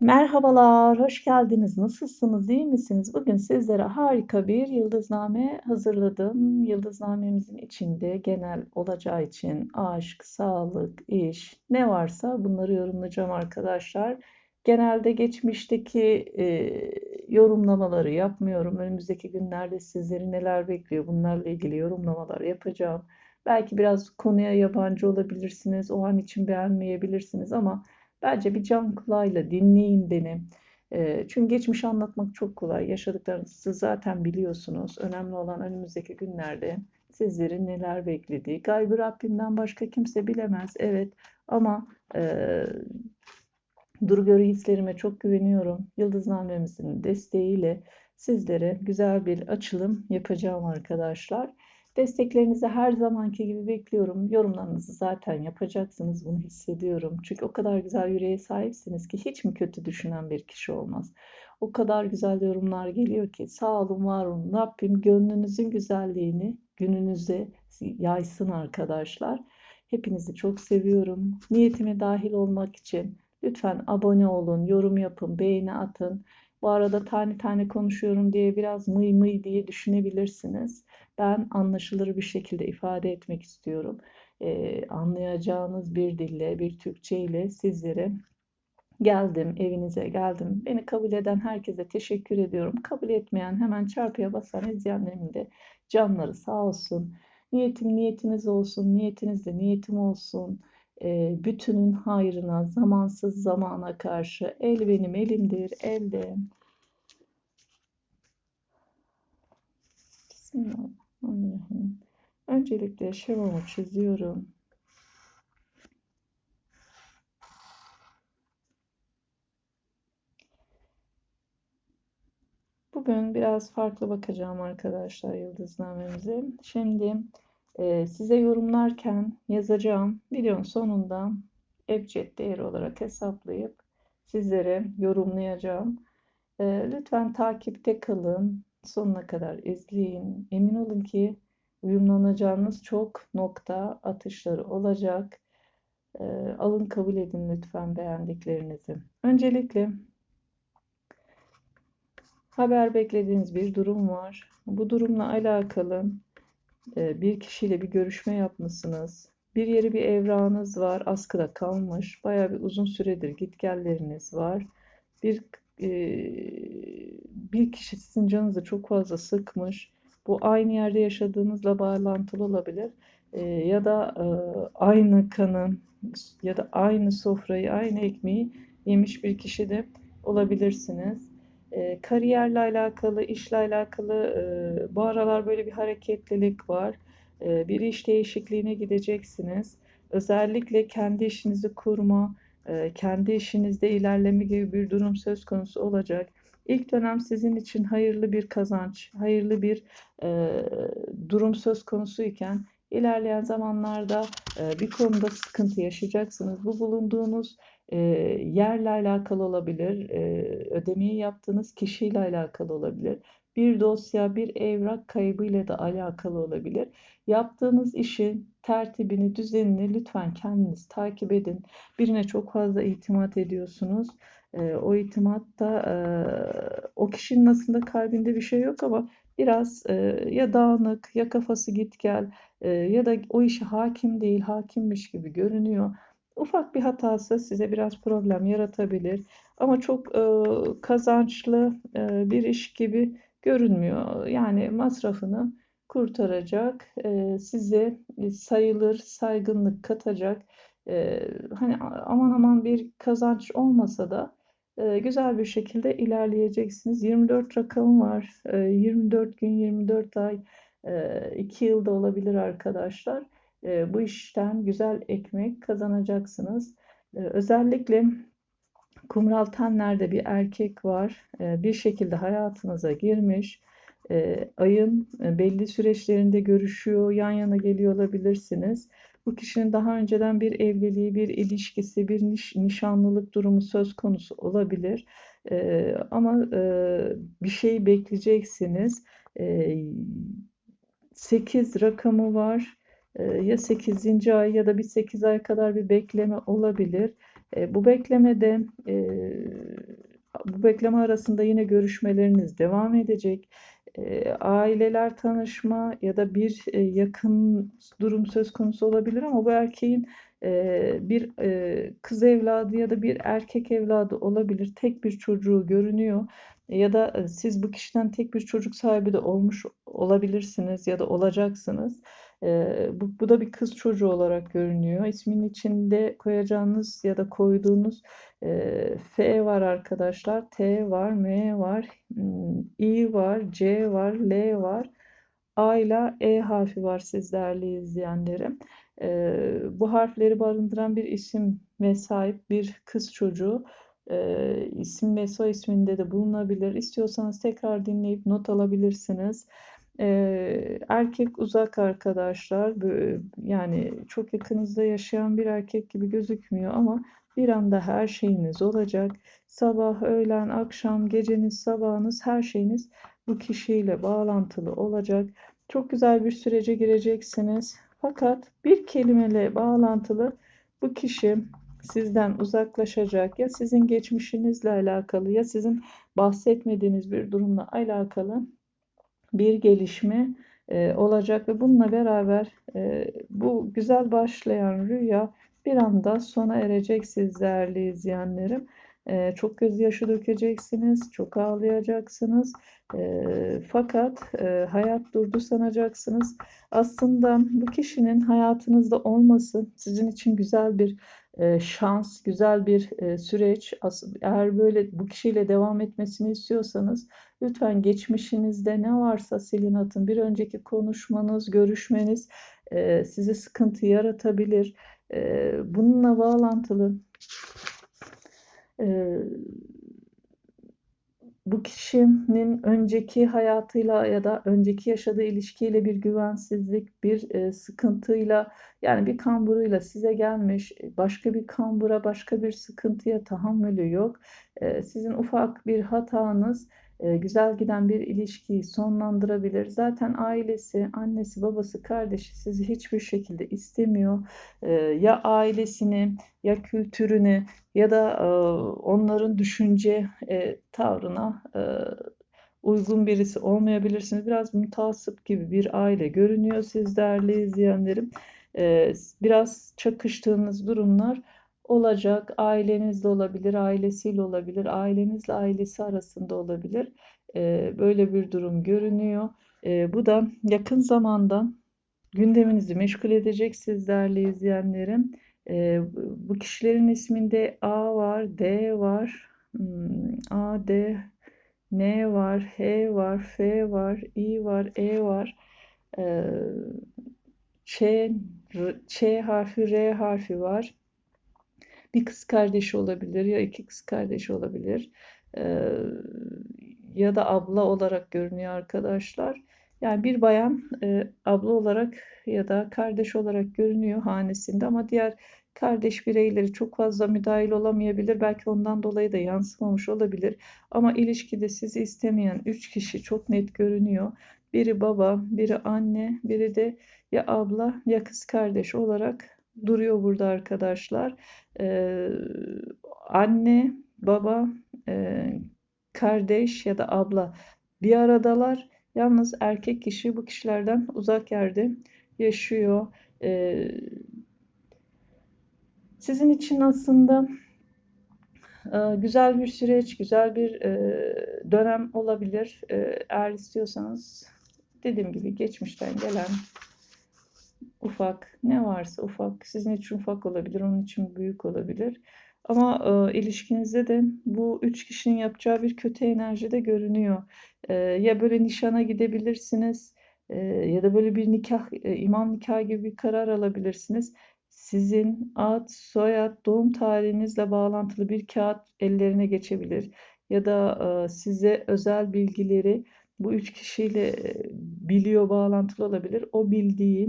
Merhabalar, hoş geldiniz. Nasılsınız, iyi misiniz? Bugün sizlere harika bir yıldızname hazırladım. Yıldıznamemizin içinde genel olacağı için aşk, sağlık, iş ne varsa bunları yorumlayacağım arkadaşlar. Genelde geçmişteki e, yorumlamaları yapmıyorum. Önümüzdeki günlerde sizleri neler bekliyor bunlarla ilgili yorumlamalar yapacağım. Belki biraz konuya yabancı olabilirsiniz, o an için beğenmeyebilirsiniz ama Bence bir can kulağıyla dinleyin beni. Çünkü geçmişi anlatmak çok kolay. Yaşadıklarınızı zaten biliyorsunuz. Önemli olan önümüzdeki günlerde sizlerin neler beklediği. Gaybı Rabbimden başka kimse bilemez. Evet ama e, dur görü hislerime çok güveniyorum. Yıldıznamemizin desteğiyle sizlere güzel bir açılım yapacağım arkadaşlar. Desteklerinizi her zamanki gibi bekliyorum. Yorumlarınızı zaten yapacaksınız. Bunu hissediyorum. Çünkü o kadar güzel yüreğe sahipsiniz ki hiç mi kötü düşünen bir kişi olmaz. O kadar güzel yorumlar geliyor ki sağ olun var olun. Rabbim gönlünüzün güzelliğini gününüze yaysın arkadaşlar. Hepinizi çok seviyorum. Niyetime dahil olmak için lütfen abone olun, yorum yapın, beğeni atın. Bu arada tane tane konuşuyorum diye biraz mıy mıy diye düşünebilirsiniz. Ben anlaşılır bir şekilde ifade etmek istiyorum. Ee, anlayacağınız bir dille, bir Türkçe ile sizlere geldim, evinize geldim. Beni kabul eden herkese teşekkür ediyorum. Kabul etmeyen hemen çarpıya basan izleyenlerimin de canları sağ olsun. Niyetim niyetiniz olsun, niyetiniz de niyetim olsun. E, bütünün hayrına, zamansız zamana karşı el benim elimdir, elde. Bismillahirrahmanirrahim. Öncelikle şemamı çiziyorum. Bugün biraz farklı bakacağım arkadaşlar yıldıznamemize. Şimdi e, size yorumlarken yazacağım videonun sonunda ebced değeri olarak hesaplayıp sizlere yorumlayacağım. E, lütfen takipte kalın. Sonuna kadar izleyin. Emin olun ki uyumlanacağınız çok nokta atışları olacak. E, alın kabul edin lütfen beğendiklerinizi. Öncelikle haber beklediğiniz bir durum var. Bu durumla alakalı bir kişiyle bir görüşme yapmışsınız. Bir yeri bir evrağınız var, askıda kalmış. Baya bir uzun süredir gitgelleriniz var. Bir e, bir kişi sizin canınızı çok fazla sıkmış. Bu aynı yerde yaşadığınızla bağlantılı olabilir. E, ya da e, aynı kanı ya da aynı sofrayı, aynı ekmeği yemiş bir kişi de olabilirsiniz. Kariyerle alakalı, işle alakalı bu aralar böyle bir hareketlilik var. Bir iş değişikliğine gideceksiniz. Özellikle kendi işinizi kurma, kendi işinizde ilerleme gibi bir durum söz konusu olacak. İlk dönem sizin için hayırlı bir kazanç, hayırlı bir durum söz konusu iken ilerleyen zamanlarda bir konuda sıkıntı yaşayacaksınız. Bu bulunduğunuz e, yerle alakalı olabilir, e, ödemeyi yaptığınız kişiyle alakalı olabilir. Bir dosya, bir evrak kaybıyla da alakalı olabilir. Yaptığınız işin tertibini, düzenini lütfen kendiniz takip edin. Birine çok fazla itimat ediyorsunuz. E, o itimatta e, o kişinin aslında kalbinde bir şey yok ama biraz e, ya dağınık ya kafası git gel e, ya da o işe hakim değil, hakimmiş gibi görünüyor. Ufak bir hatası size biraz problem yaratabilir ama çok e, kazançlı e, bir iş gibi görünmüyor. Yani masrafını kurtaracak, e, size sayılır saygınlık katacak. E, hani aman aman bir kazanç olmasa da e, güzel bir şekilde ilerleyeceksiniz. 24 rakamı var. E, 24 gün, 24 ay, e, 2 yılda olabilir arkadaşlar. E, bu işten güzel ekmek kazanacaksınız. E, özellikle kumral tenlerde bir erkek var. E, bir şekilde hayatınıza girmiş. Ayın belli süreçlerinde görüşüyor, yan yana geliyor olabilirsiniz. Bu kişinin daha önceden bir evliliği, bir ilişkisi, bir niş, nişanlılık durumu söz konusu olabilir. E, ama e, bir şey bekleyeceksiniz. E, 8 rakamı var. E, ya 8. ay ya da bir 8 ay kadar bir bekleme olabilir. E, bu beklemede e, bu bekleme arasında yine görüşmeleriniz devam edecek. E, aileler tanışma ya da bir e, yakın durum söz konusu olabilir ama bu erkeğin e, bir kız evladı ya da bir erkek evladı olabilir. Tek bir çocuğu görünüyor ya da siz bu kişiden tek bir çocuk sahibi de olmuş olabilirsiniz ya da olacaksınız. E, bu, bu da bir kız çocuğu olarak görünüyor. İsmin içinde koyacağınız ya da koyduğunuz e, F var arkadaşlar, T var, M var, hmm, I var, C var, L var. A ile E harfi var siz değerli izleyenlerim. E, bu harfleri barındıran bir isim ve sahip bir kız çocuğu e, isim ve soy isminde de bulunabilir. İstiyorsanız tekrar dinleyip not alabilirsiniz. E, erkek uzak arkadaşlar. Yani çok yakınızda yaşayan bir erkek gibi gözükmüyor ama bir anda her şeyiniz olacak. Sabah, öğlen, akşam, geceniz, sabahınız her şeyiniz bu kişiyle bağlantılı olacak. Çok güzel bir sürece gireceksiniz. Fakat bir kelimeyle bağlantılı bu kişi sizden uzaklaşacak ya sizin geçmişinizle alakalı ya sizin bahsetmediğiniz bir durumla alakalı bir gelişme e, olacak ve bununla beraber e, bu güzel başlayan rüya bir anda sona erecek siz izleyenlerim. E, çok gözyaşı dökeceksiniz, çok ağlayacaksınız. E, fakat e, hayat durdu sanacaksınız. Aslında bu kişinin hayatınızda olması sizin için güzel bir e, şans, güzel bir e, süreç. Eğer böyle bu kişiyle devam etmesini istiyorsanız lütfen geçmişinizde ne varsa silin atın. Bir önceki konuşmanız, görüşmeniz e, size sıkıntı yaratabilir. Bununla bağlantılı bu kişinin önceki hayatıyla ya da önceki yaşadığı ilişkiyle bir güvensizlik, bir e, sıkıntıyla yani bir kamburuyla size gelmiş, başka bir kambura, başka bir sıkıntıya tahammülü yok. E, sizin ufak bir hatanız e, güzel giden bir ilişkiyi sonlandırabilir. Zaten ailesi, annesi, babası, kardeşi sizi hiçbir şekilde istemiyor. E, ya ailesini, ya kültürünü ya da e, onların düşünce tavrına uygun birisi olmayabilirsiniz. Biraz mutasip gibi bir aile görünüyor siz değerli izleyenlerim. Biraz çakıştığınız durumlar olacak. Ailenizle olabilir, ailesiyle olabilir, ailenizle ailesi arasında olabilir. E, böyle bir durum görünüyor. E, bu da yakın zamanda gündeminizi meşgul edecek siz değerli izleyenlerim. E, bu kişilerin isminde A var, D var, hmm, A, D, N var, H var, F var, I var, E var. Ç, Ç harfi, R harfi var bir kız kardeşi olabilir ya iki kız kardeşi olabilir ee, ya da abla olarak görünüyor arkadaşlar. Yani bir bayan e, abla olarak ya da kardeş olarak görünüyor hanesinde ama diğer kardeş bireyleri çok fazla müdahil olamayabilir. Belki ondan dolayı da yansımamış olabilir. Ama ilişkide sizi istemeyen üç kişi çok net görünüyor. Biri baba, biri anne, biri de ya abla ya kız kardeş olarak duruyor burada arkadaşlar. Ee, anne, baba, e, kardeş ya da abla bir aradalar. Yalnız erkek kişi bu kişilerden uzak yerde yaşıyor. Ee, sizin için aslında e, güzel bir süreç, güzel bir e, dönem olabilir. E, eğer istiyorsanız dediğim gibi geçmişten gelen ufak. Ne varsa ufak. Sizin için ufak olabilir onun için büyük olabilir. Ama e, ilişkinizde de bu üç kişinin yapacağı bir kötü enerji de görünüyor. E, ya böyle nişana gidebilirsiniz e, ya da böyle bir nikah e, imam nikahı gibi bir karar alabilirsiniz. Sizin ad, soyad, doğum tarihinizle bağlantılı bir kağıt ellerine geçebilir. Ya da e, size özel bilgileri bu üç kişiyle biliyor bağlantılı olabilir. O bildiği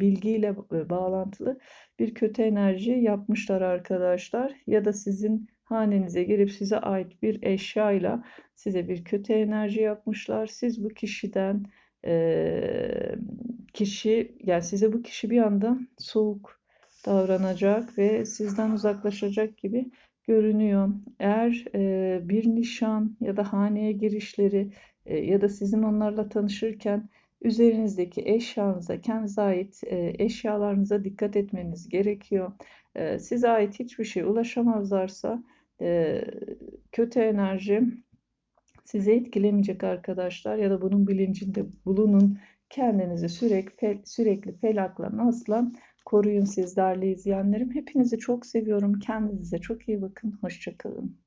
bilgiyle bağlantılı bir kötü enerji yapmışlar arkadaşlar. Ya da sizin hanenize girip size ait bir eşyayla size bir kötü enerji yapmışlar. Siz bu kişiden kişi yani size bu kişi bir anda soğuk davranacak ve sizden uzaklaşacak gibi görünüyor. Eğer e, bir nişan ya da haneye girişleri e, ya da sizin onlarla tanışırken üzerinizdeki eşyanıza, kendinize ait e, eşyalarınıza dikkat etmeniz gerekiyor. E, size ait hiçbir şey ulaşamazlarsa e, kötü enerji sizi etkilemeyecek arkadaşlar ya da bunun bilincinde bulunun. Kendinizi sürekli sürekli felakla nasla koruyun siz değerli izleyenlerim. Hepinizi çok seviyorum. Kendinize çok iyi bakın. Hoşça kalın.